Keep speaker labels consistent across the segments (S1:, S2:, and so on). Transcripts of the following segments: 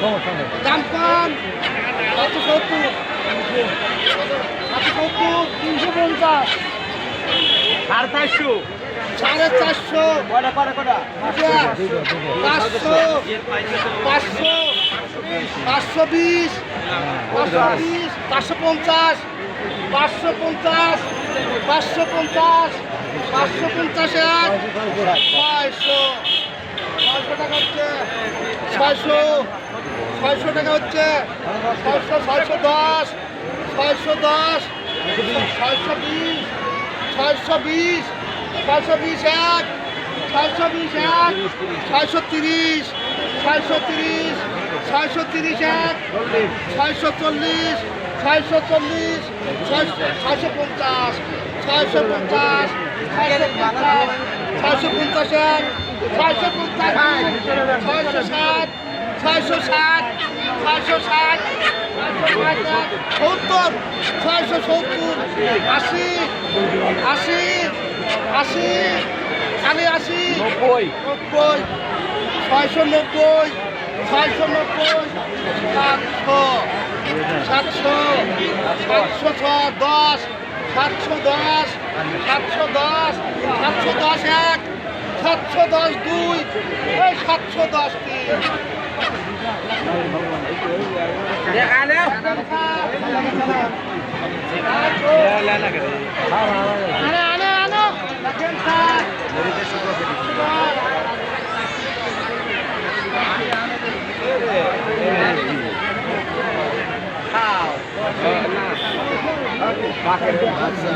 S1: দাম কম একশো সত্তর একশো সত্তর তিনশো পঞ্চাশ।
S2: সাড়ে চারশো।
S1: সাড়ে চারশো।
S2: কটা কটা কটা
S1: পাঁচশো। পাঁচশো। পাঁচশো। বিশ। পাঁচশো বিশ। পাঁচশো পঞ্চাশ। পাঁচশো পঞ্চাশ। পাঁচশো পঞ্চাশ। পাঁচশো পঞ্চাশ এক ছয়শো। ছয়শো টাকা হচ্ছে। ছয়শো। ছয়শো টাকা হচ্ছে। ছয়শো ছয়শো দশ ছয়শো দশ, ছয়শো বিশ ছয়শো বিশ ছয়শো বিশ এক, ছয়শো বিশ এক, ছয়শো তিরিশ ছয়শো তিরিশ ছয়শো তিরিশ এক, ছয়শো চল্লিশ ছয়শো চল্লিশ, ছয়শো পঞ্চাশ ছয়শো পঞ্চাশ ছয়শো পঞ্চাশ ছয়শো পঞ্চাশ এক, ছয়শো পঞ্চাশ ছয়শো ষাট ছয়শো ষাট ছয়শো ষাট সত্তর ছয়শো সত্তর আশি আশি আশি খালি আশি
S2: নব্বই।
S1: নব্বই ছয়শো নব্বই ছয়শো নব্বই সাতশো সাতশো সাতশো ছ দশ সাতশো দশ সাতশো দশ সাতশো দশ এক সাতশো দশ দুই সাতশো দশ তিন আনে আনে আনো দেখেন স্যার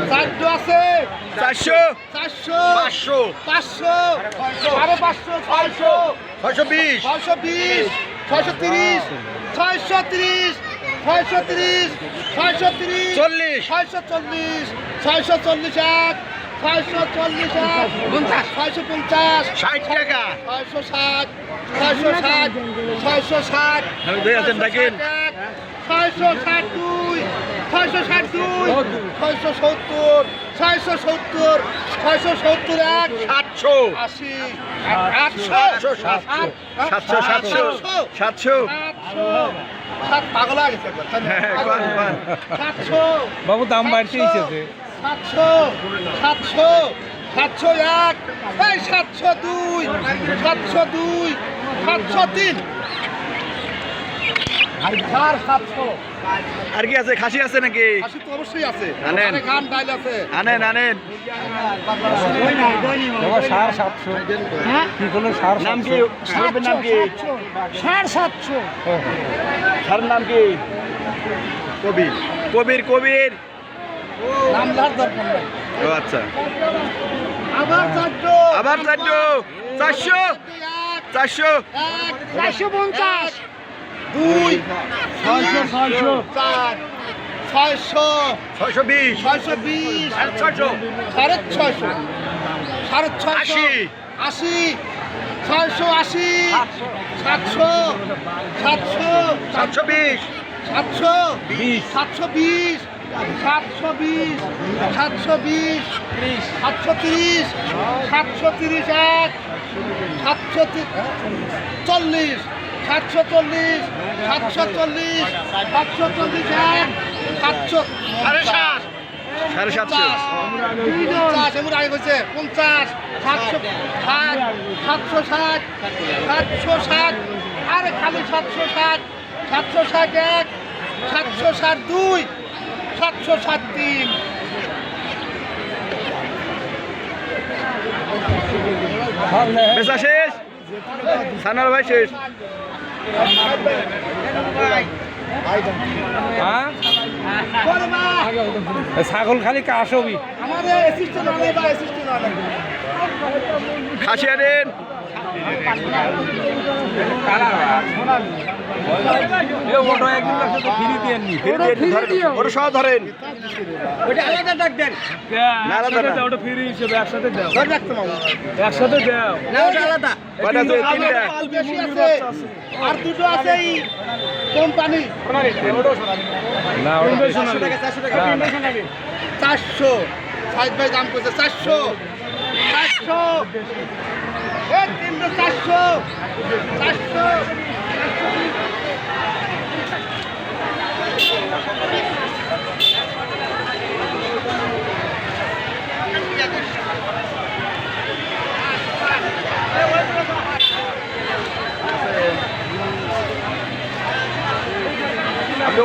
S1: চারশো আছে।
S2: চারশো?
S1: চারশো।
S2: পাঁচশো।
S1: পাঁচশো। সাড়ে পাঁচশো ছয়শো।
S2: ছয়শো বিশ।
S1: ছয়শো বিশ। ছয়শো তিরিশ ছয়শো তিরিশ ছয়শো তিরিশ ছয়শো তিরিশ
S2: চল্লিশ।
S1: ছয়শো চল্লিশ ছয়শো চল্লিশ এক ছয়শো চল্লিশ এক পঞ্চাশ। ছয়শো পঞ্চাশ
S2: ষাট টাকা।
S1: ছয়শো ষাট ছয়শো ষাট ছয়শো ষাট
S2: আছেন
S1: ছয়শো ষাট দুই ছয়শো ষাট দুই। ছয়শো সত্তর। ছয়শো সত্তর। ছয়শো সত্তর এক।
S2: সাতশো।
S1: আশি। আটশো
S2: সাতশো। সাতশো। সাতশো। সাতশো। সাতশো।
S1: সাতশো। সাত পাগল হয়ে?
S2: হ্যাঁ,
S3: বাবু দাম বাড়তে
S1: সাতশো,
S3: এসেছে।
S1: সাতশো। সাতশো। সাতশো এক। সাতশো দুই। সাতশো দুই। সাতশো তিন।
S2: আর কি আছে? খাসি আছে নাকি?
S1: হাসি তো অবশ্যই আছে।
S2: আনেন।
S1: গান ডাইল আছে।
S2: আনেন আনেন।
S3: বাবা সাড়ে সাতশো। কি সাড়ে
S2: নাম কি? সাহেবের নাম কি
S1: সাড়ে সাতশো।
S2: স্যারের নাম কি? কবির। কবির কবির।
S1: নাম লার দরকার নাই
S2: ও আচ্ছা।
S1: আবার চারশো
S2: আবার চারশো। চারশো। চারশো
S1: পঞ্চাশ। দুই ছয়শো ছয়শো। চার ছয়শো
S2: ছয়শো বিশ।
S1: ছয়শো বিশ
S2: সাড়ে ছয়শো।
S1: সাড়ে ছয়শো সাড়ে ছয়শো
S2: আশি।
S1: ছয়শো আশি সাতশো সাতশো
S2: সাতশো বিশ।
S1: সাতশো সাতশো বিশ সাতশো বিশ সাতশো বিশ সাতশো তিরিশ সাতশো তিরিশ এক সাতশো চল্লিশ সাতশো চল্লিশ সাতশো চল্লিশ সাতশো চল্লিশ এক সাতশো।
S2: সাড়ে সাত। সাড়ে সাতশো।
S1: পঞ্চাশ এমন আগে হয়েছে পঞ্চাশ সাতশো ষাট সাতশো ষাট সাতশো ষাট আরে খালি সাতশো ষাট সাতশো ষাট এক সাতশো ষাট দুই সাতশো ষাট তিন।
S2: বেচা শেষ? সানার ভাই শেষ?
S3: ছাগল খালি কাশবি।
S2: খাসি আনেন
S3: একসাথে দাও
S1: আলাদা। আর দুটো আছে কোম্পানি। চারশো। ভাই দাম করছে চারশো। চারশো। তিনশো চারশো। চারশো।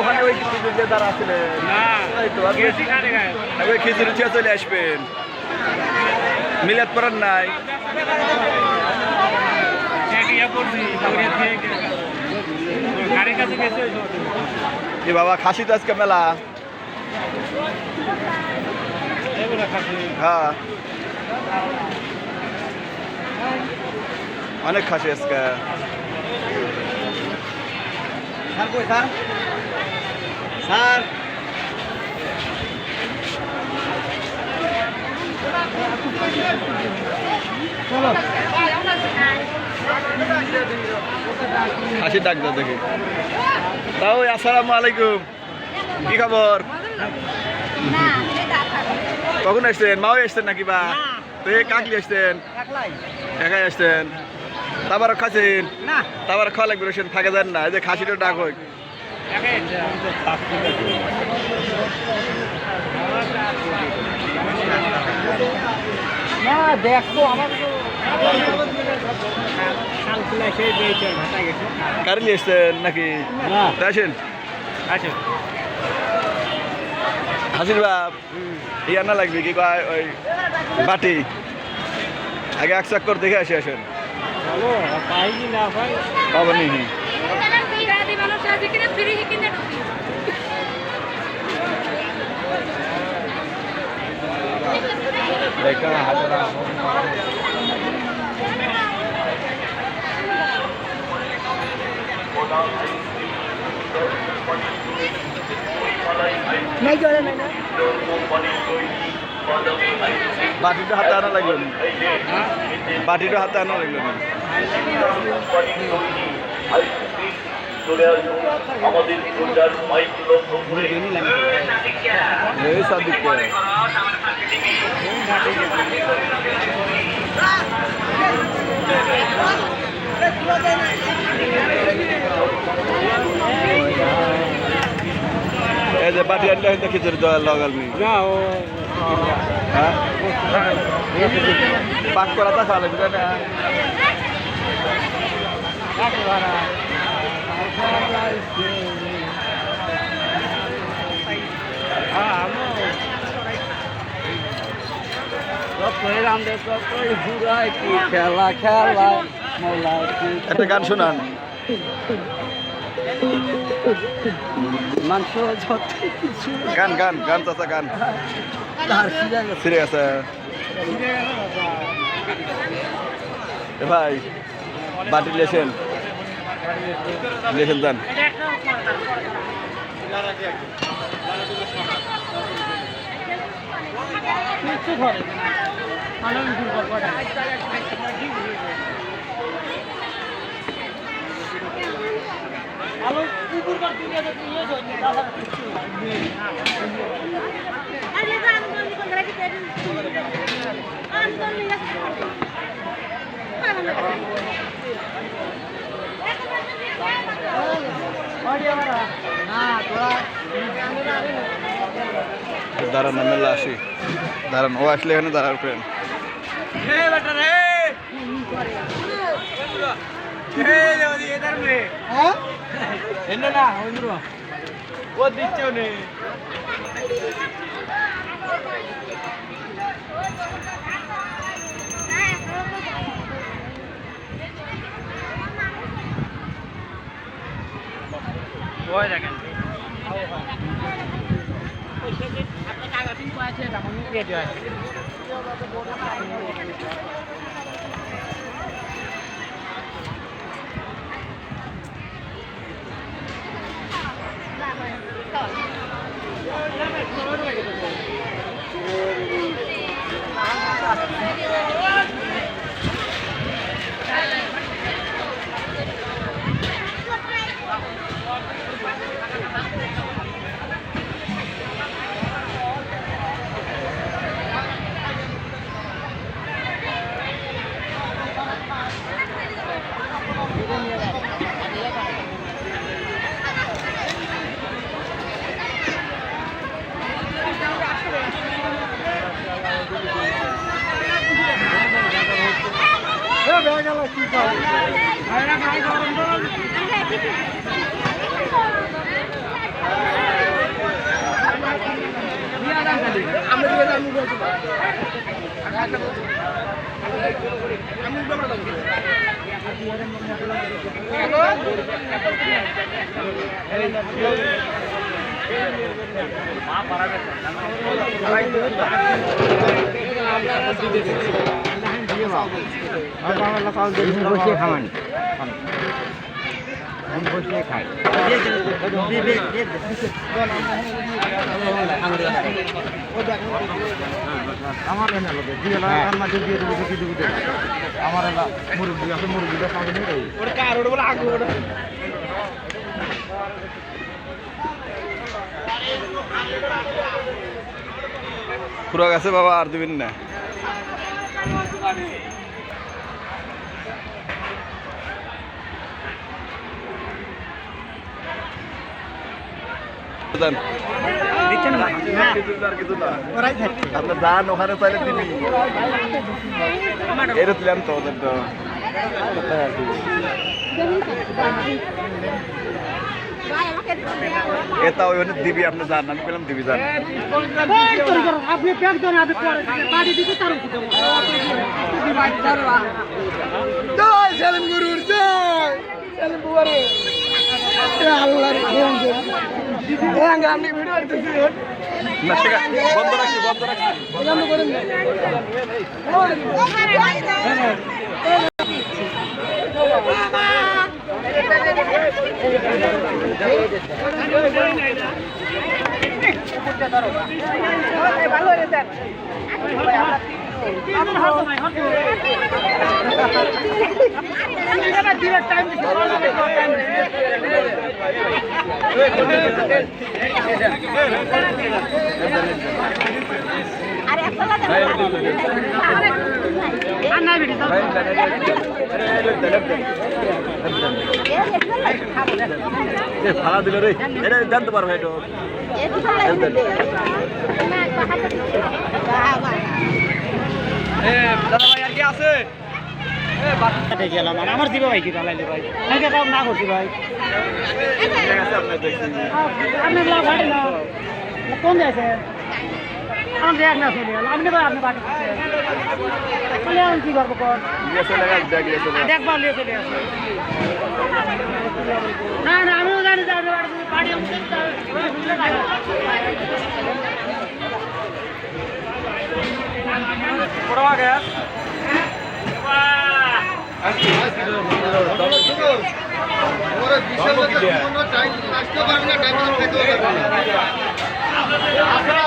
S2: ওখানে ওই খিচুড়ি দিয়ে তারা আসলে খিচুড়ি খেয়ে চলে আসবেন। মিলাত পড়ার নাই। করছি? এ বাবা খাসি তো আজকে মেলা। হ্যাঁ। অনেক খাসি আজকে।
S4: Sir sir? স্যার?
S2: ডাক দাও দেখি। তাও আসসালামু আলাইকুম। কি খবর? কখন আসছেন? মাও আসছেন নাকি বা? তো এ কাকলি আসছেন? একাই আসছেন? তারপর খাচ্ছেন? তারপর খাওয়া লাগবে রসেন ফাঁকা যান না। এই যে খাসিটা ডাক হোক
S4: না দেখো আমার
S2: কারেন্ট আসছেন নাকি? আসেন।
S4: আচ্ছা
S2: হাসির বাপ ইয়া না লাগবে কি কয় ওই বাটি? আগে এক চাক্কর দেখে আসে আসেন।
S4: পাইনি না ভাই।
S2: পাবেন নি
S5: কিনা ফ্রি কিনে ঢুকি
S2: বাটিটা হাতে আনা লাগল নি? বাটিটা হাতে আনা লাগল নি? এই সাদিক এই যে বাটি আনলে হয়তো খিচুড়ি লাগাল নি
S4: না ও
S2: হ্যাঁ? পাক করা তা খাওয়া লাগবে না।
S4: খেলা খেলা
S2: একটা গান শোনান।
S4: মাংস যত কিছু।
S2: গান গান গান চাচা গান। ফিরে গেছে। এ ভাই বাটি লেছেন লেছেন যান
S4: কিছু ধরে আনন্দ ঘুরবো কটা আলো কুকুর কার দুনিয়াতে নিয়ে যাই দাদা কিছু
S5: আরে জান বন্ধ করে কি তেল আন্দোলন নিয়ে
S4: না তোরা
S2: দাঁড়ান না মেলা আসি। দাঁড়ান ও আসলে এখানে দাঁড়ার পেন
S4: হে বেটা রে হে দেবদি এদার মে হ্যাঁ এন্ন না ওইন্দ্র ও দিচ্ছেও নেই ওই
S6: মা পারা আমার এনে লোকে দিয়ে মাঝে দিয়ে দেবো কি দেবো আমার এলা মুরগি আছে মুরগিটা
S5: আগুন ওটা
S2: পুরো গেছে বাবা আর দিবেন না দেন। আপনি যান ওখানে চাইলে দিবি। এটা তুলেন তো ওদের তো। এটা ওই দিবি আপনি যান আমি পেলাম দিবি যান।
S5: আপনি প্যাক দেন আপনি পরে বাড়ি দিতে তার জয় সেলিম গুরুর জয় সেলিম বুয়ারে। আল্লাহর ভিডিও করতেছি
S2: বন্ধ রাখছি বন্ধ রাখছি।
S4: আরে একটা লাগে না বিড়ি
S2: ফালা দিল রে এটা জানতে পারবে এটা দাদা ভাই আর কি আছে
S6: গেলাম আমার দিবে ভাই কি চালাইলে ভাই নাকি কাম না করছি ভাই
S2: ঠিক আপনি
S5: লাভ হয় না কোন যাইছে আমি দেখ না চলে গেল। আপনি ভাই আপনি বাকি চলে আমি কি করব কর?
S2: চলে গেছে দেখ চলে গেছে
S5: দেখবার নিয়ে চলে আসে না না আমিও জানি যে আপনি বাড়ি
S3: টাইম আপনারা